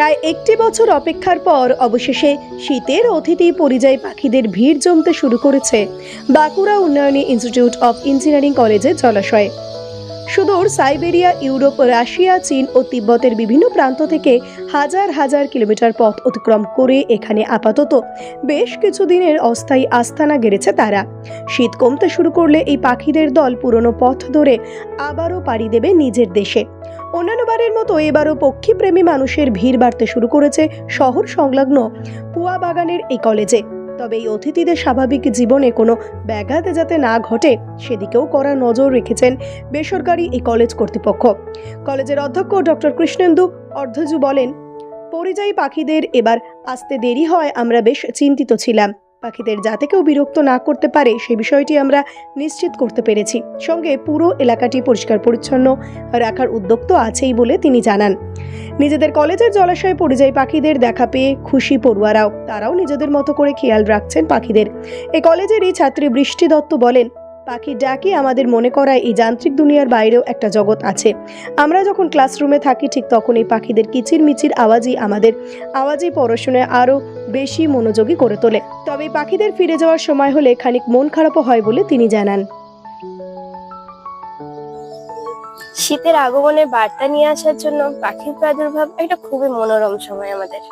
প্রায় একটি বছর অপেক্ষার পর অবশেষে শীতের অতিথি পরিযায়ী পাখিদের ভিড় জমতে শুরু করেছে Bankura Unnayani institute of engineering কলেজের জলাশয়ে। সুদূর সাইবেরিয়া, ইউরোপ, রাশিয়া, চীন ও তিব্বতের বিভিন্ন প্রান্ত থেকে হাজার হাজার কিলোমিটার পথ অতিক্রম করে এখানে আপাতত বেশ কিছুদিনের অস্থায়ী আস্থানা গেড়েছে তারা। শীত কমতে শুরু করলে এই পাখিদের দল পুরনো পথ ধরে আবারও পাড়ি দেবে নিজের দেশে। অন্যান্যবারের মতো এবারও পক্ষীপ্রেমী মানুষের ভিড় বাড়তে শুরু করেছে শহর সংলগ্ন পুয়া বাগানের এই কলেজে। তবে এই অতিথিদের স্বাভাবিক জীবনে কোনো ব্যাঘাত যাতে না ঘটে, সেদিকেও কড়া নজর রেখেছেন বেসরকারি এই কলেজ কর্তৃপক্ষ। কলেজের অধ্যক্ষ ডক্টর কৃষ্ণেন্দু অর্ধজু বলেন, পরিযায়ী পাখিদের এবার আসতে দেরি হয় আমরা বেশ চিন্তিত ছিলাম। পাখিদের যাতে কেউ বিরক্ত না করতে পারে, সে বিষয়টি আমরা নিশ্চিত করতে পেরেছি। সঙ্গে পুরো এলাকাটি পরিষ্কার পরিচ্ছন্ন রাখার উদ্যোগ তো আছেই বলে তিনি জানান। নিজেদের কলেজের জলাশয়ে পরিযায়ী পাখিদের দেখা পেয়ে খুশি পড়ুয়ারাও। তারাও নিজেদের মতো করে খেয়াল রাখছেন পাখিদের। এই কলেজেরই ছাত্রী বৃষ্টি দত্ত বলেন পাখির ডাকে আমাদের মনে করায় এই যান্ত্রিক দুনিয়ার বাইরেও একটা জগৎ আছে। আমরা যখন ক্লাসরুমে থাকি, ঠিক তখন এই পাখিদের কিচির মিচির আওয়াজই আমাদের আওয়াজই পড়াশোনায় আরও বেশি মনোযোগী করে তোলে। তবে পাখিদের ফিরে যাওয়ার সময় হলে খানিক মন খারাপও হয় বলে তিনি জানান। শীতের আগমনের বার্তা নিয়ে আসার জন্য পাখির প্রাদুর্ভাব একটা খুবই মনোরম সময় আমাদের।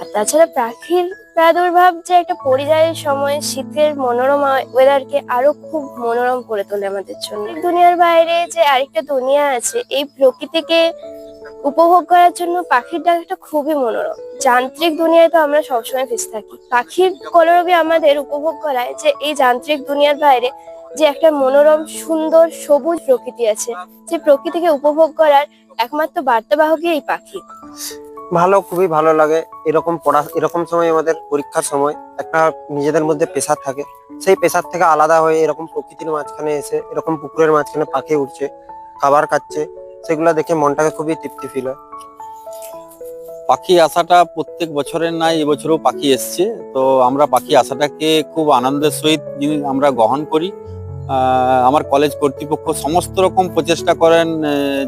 আর তাছাড়া পাখির প্রাদুর্ভাব যে একটা পরিযায়ী সময়, শীতের মনোরম ওয়েদারকে আরও খুব মনোরম করে তোলে আমাদের জন্য। দুনিয়ার বাইরে যে আরেকটা দুনিয়া আছে, এই প্রকৃতিকে উপভোগ করার জন্য পাখির ডাকটা খুবই মনোরম। যান্ত্রিক দুনিয়ায় তো আমরা সবসময় ফেসে থাকি। পাখির কলরবে আমাদের উপভোগ করায় যে এই যান্ত্রিক দুনিয়ার বাইরে যে একটা মনোরম সুন্দর সবুজ প্রকৃতি আছে। যে প্রকৃতিকে উপভোগ করার একমাত্র বার্তাবাহকই এই পাখি। ভালো খুবই ভালো লাগে। এরকম পড়া এরকম সময় আমাদের পরীক্ষার সময় একটা নিজেদের মধ্যে প্রেশার থাকে। সেই প্রেশার থেকে আলাদা হয়ে এরকম প্রকৃতির মাঝখানে এসে এরকম পুকুরের মাঝখানে পাখি উঠছে খাবার খাচ্ছে সেগুলো দেখে মনটাকে খুবই তৃপ্তি ফিল হয়। পাখি আসাটা প্রত্যেক বছরের নাই এবছরও পাখি এসছে। তো আমরা পাখি আসাটাকে খুব আনন্দের সহিত আমরা গ্রহণ করি। আমার কলেজ কর্তৃপক্ষ সমস্ত রকম প্রচেষ্টা করেন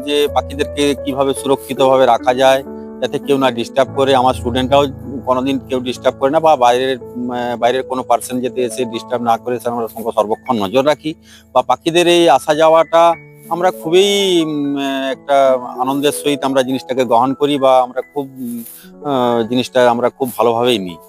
যে পাখিদেরকে কীভাবে সুরক্ষিতভাবে রাখা যায়, যাতে কেউ না ডিস্টার্ব করে। আমার স্টুডেন্টরাও কোনোদিন কেউ ডিস্টার্ব করে না বা বাইরের বাইরের কোনো পার্সন যেতে এসে ডিস্টার্ব না করে আমরা সর্বক্ষণ নজর রাখি। বা পাখিদের এই আসা যাওয়াটা আমরা খুবই একটা আনন্দের সহিত আমরা জিনিসটাকে গ্রহণ করি বা আমরা খুব জিনিসটা আমরা খুব ভালোভাবেই নিই।